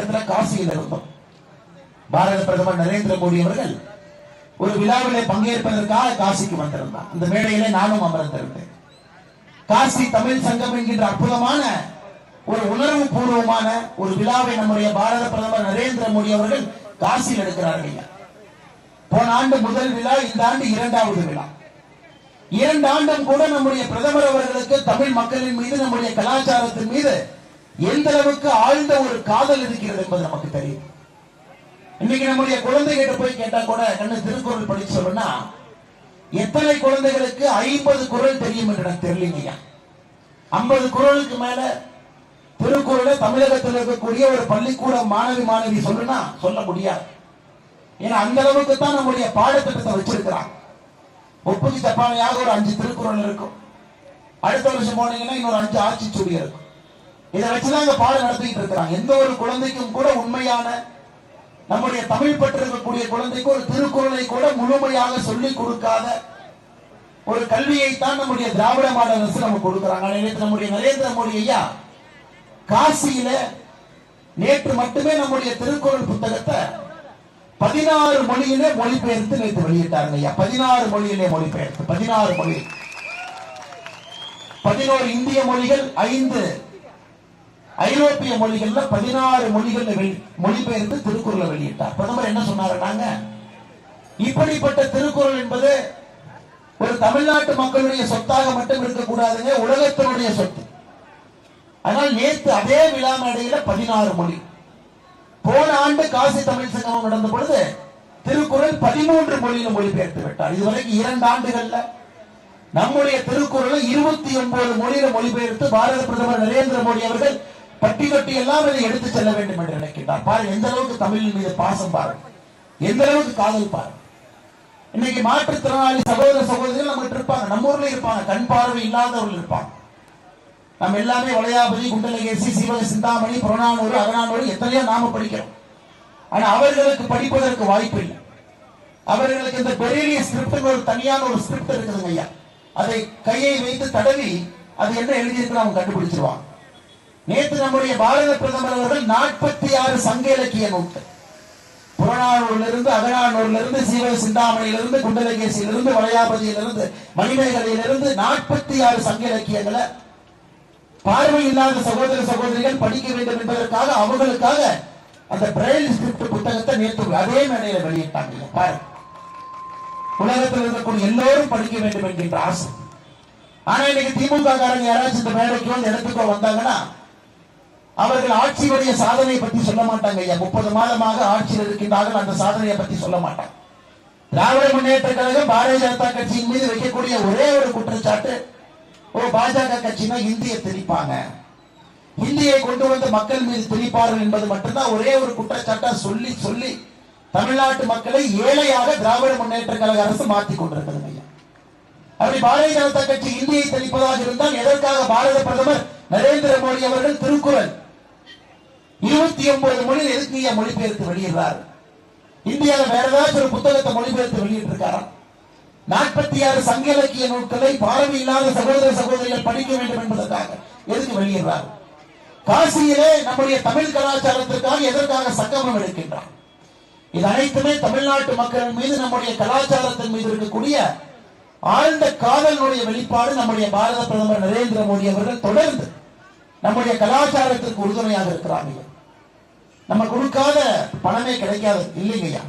நேரத்தில் காசியில் இருந்தோம் பாரத பிரதமர் நரேந்திர மோடி அவர்கள் ஒரு விழாவிலே பங்கேற்பதற்காக காசிக்கு வந்திருந்தார். அந்த மேடையிலே நானும் அமர்ந்திருந்தேன். காசி தமிழ் சங்கம் என்கின்ற அற்புதமான ஒரு உணர்வு பூர்வமான ஒரு விழாவை நம்முடைய பாரத பிரதமர் நரேந்திர மோடி அவர்கள் காசியில் எடுக்கிறார்கள் போன ஆண்டு முதல் விழா இந்த ஆண்டு இரண்டாவது விழா. இரண்டு ஆண்டும் கூட நம்முடைய பிரதமர் அவர்களுக்கு தமிழ் மக்களின் மீது நம்முடைய கலாச்சாரத்தின் மீது எந்த அளவுக்கு ஆழ்ந்த ஒரு காதல் இருக்கிறது என்பது நமக்கு தெரியும். இன்னைக்கு நம்முடைய குழந்தைகிட்ட போய் கேட்டா கூட கண்ணு திருக்குறள் படிச்சு சொல்லணும்னா எத்தனை குழந்தைகளுக்கு ஐம்பது குரல் தெரியும் என்று எனக்கு தெரியலீங்கய்யா ஐம்பது குரலுக்கு மேல திருக்குறளை தமிழகத்தில் இருக்கக்கூடிய ஒரு பள்ளிக்கூட மாணவி மாணவி சொல்லுனா சொல்ல முடியாது. ஏன்னா அந்த அளவுக்கு தான் நம்முடைய பாடத்திட்டத்தை வச்சிருக்கிறாங்க. ஒப்புக்கு தப்பானையாக ஒரு அஞ்சு திருக்குறள் இருக்கும். அடுத்த வருஷம் போனீங்கன்னா இன்னொரு அஞ்சு ஆட்சி சுடி இருக்கும். இதை வச்சுதான் இங்க பாடம் நடத்திட்டு இருக்கிறாங்க. எந்த ஒரு குழந்தைக்கும் கூட உண்மையான நம்முடைய தமிழ் பற்றிருக்கக்கூடிய குழந்தைக்கு ஒரு திருக்குறளை கூட முழுமையாக சொல்லிக் கொடுக்காத ஒரு கல்வியை தான் நம்முடைய திராவிட மாடல் அரசு நமக்கு கொடுக்கிறாங்க. நேற்று நம்முடைய நரேந்திர மோடி ஐயா காசியில நேற்று மட்டுமே நம்முடைய திருக்குறள் புத்தகத்தை பதினாறு மொழியிலே மொழிபெயர்த்து நேற்று வெளியிட்டாருங்க ஐயா. பதினாறு மொழியிலே மொழிபெயர்த்து பதினாறு மொழி. பதினோரு இந்திய மொழிகள் ஐந்து ஐரோப்பிய மொழிகள்ல பதினாறு மொழிகள் மொழிபெயர்ந்து மொழிபெயர்த்து திருக்குறளை வெளியிட்டார். பிரதமர் என்ன சொன்னாருன்னாங்க இப்படிப்பட்ட திருக்குறள் என்பது ஒரு தமிழ்நாட்டு மக்களுடைய சொத்தாக மட்டும் இருக்கக்கூடாதுங்க உலகத்தினுடைய சொத்து. ஆனால் நேற்று அதே விழா மேடையில பதினாறு மொழி. போன ஆண்டு காசி தமிழ் சங்கமம் நடந்த பொழுது திருக்குறள் பதிமூன்று மொழியில மொழிபெயர்த்து விட்டார். இதுவரைக்கும் இரண்டு ஆண்டுகள்ல நம்முடைய திருக்குறளை இருபத்தி ஒன்பது மொழியில மொழிபெயர்த்து பாரத பிரதமர் நரேந்திர மோடி அவர்கள் பட்டி தொட்டி எல்லாம் இதை எடுத்து செல்ல வேண்டும் என்று நினைக்கின்றார். பாருங்க எந்த அளவுக்கு தமிழின் மீது பாசம் பாருங்க எந்த அளவுக்கு காதல் பாருங்க இன்னைக்கு மாற்றுத்திறனாளி சகோதர சகோதரிகள் நம்மகிட்ட இருப்பாங்க. நம்ம ஊர்ல இருப்பாங்க. கண் பார்வை இல்லாதவர்கள் இருப்பாங்க. நம்ம எல்லாமே வளையாபதி குண்டலகேசி சிவக சிந்தாமணி புறநானூறு அகநானூறு எத்தனையோ நாம படிக்கிறோம். ஆனா அவர்களுக்கு படிப்பதற்கு வாய்ப்பு இல்லை. அவர்களுக்கு இந்த பெரிய ஸ்கிரிப்ட் ஒரு தனியான ஒரு ஸ்கிரிப்ட் இருக்குதுங்க ஐயா. அதை கையை வைத்து தடவி அது என்ன எழுதியிருக்கு அவங்க கண்டுபிடிச்சிருவாங்க. நேற்று நம்முடைய பாரத பிரதமர் அவர்கள் நாற்பத்தி ஆறு சங்க இலக்கிய நூல்கள் புறநானூர்ல இருந்து அகநானூர்ல இருந்து சீவக சிந்தாமணியில இருந்து இருந்து இருந்து நாற்பத்தி ஆறு சங்க இலக்கியங்களை பார்வை இல்லாத சகோதர சகோதரிகள் படிக்க வேண்டும் என்பதற்காக அவர்களுக்காக அந்த பிரெயில் ஸ்கிரிப்ட் புத்தகத்தை நேற்று அதே மேடையில வெளியிட்டாங்க. பாருங்க உலகத்தில் இருக்கக்கூடிய எல்லோரும் படிக்க வேண்டும் என்கின்ற ஆசை. ஆனா இன்னைக்கு திமுக காரங்க யாராச்சும் இந்த மேடைக்கு வந்து இடத்துக்கோ வந்தாங்கன்னா அவர்கள் ஆட்சியுடைய சாதனையை பத்தி சொல்ல மாட்டாங்க ஐயா. முப்பது மாதமாக ஆட்சியில் இருக்கின்றார்கள் அந்த சாதனையை பத்தி சொல்ல மாட்டாங்க. திராவிட முன்னேற்ற கழகம் பாரதிய ஜனதா கட்சியின் மீது வைக்கக்கூடிய ஒரே ஒரு குற்றச்சாட்டு ஒரு பாஜக கட்சினா இந்தியை திணிப்பாங்க. இந்தியை கொண்டு வந்து மக்கள் மீது திணிப்பார்கள் என்பது மட்டும்தான் ஒரே ஒரு குற்றச்சாட்டா சொல்லி சொல்லி தமிழ்நாட்டு மக்களை ஏழையாக திராவிட முன்னேற்ற கழக அரசு மாத்தி கொண்டிருக்கிறது ஐயா. அப்படி பாரதிய ஜனதா கட்சி இந்தியை தெளிப்பதாக இருந்தால் எதற்காக பாரத பிரதமர் நரேந்திர மோடி அவர்கள் திருக்குறள் இருபத்தி ஒன்பது மொழியில் எதுக்கு ஐயா மொழிபெயர்த்து வெளியிடுறார்? இந்தியாவில் வேற ஏதாச்சும் ஒரு புத்தகத்தை மொழிபெயர்த்து வெளியிட்டு இருக்காராம் நாற்பத்தி ஆறு சங்க இலக்கிய நூல்களை பார்வை இல்லாத சகோதர சகோதரிகள் படிக்க வேண்டும் என்பதற்காக எதுக்கு வெளியிடுறார்? காசியிலே நம்முடைய தமிழ் கலாச்சாரத்திற்காக எதற்காக சங்கமம் எடுக்கின்றார்? இது அனைத்துமே தமிழ்நாட்டு மக்கள் மீது நம்முடைய கலாச்சாரத்தின் மீது இருக்கக்கூடிய ஆழ்ந்த காதலினுடைய வெளிப்பாடு நம்முடைய பாரத பிரதமர் நரேந்திர மோடி அவர்கள் தொடர்ந்து நம்முடைய கலாச்சாரத்திற்கு உறுதுணையாக இருக்கிறார்கள் நம்ம கொடுக்காத பணமே கிடைக்காது. இல்லைங்கய்யா.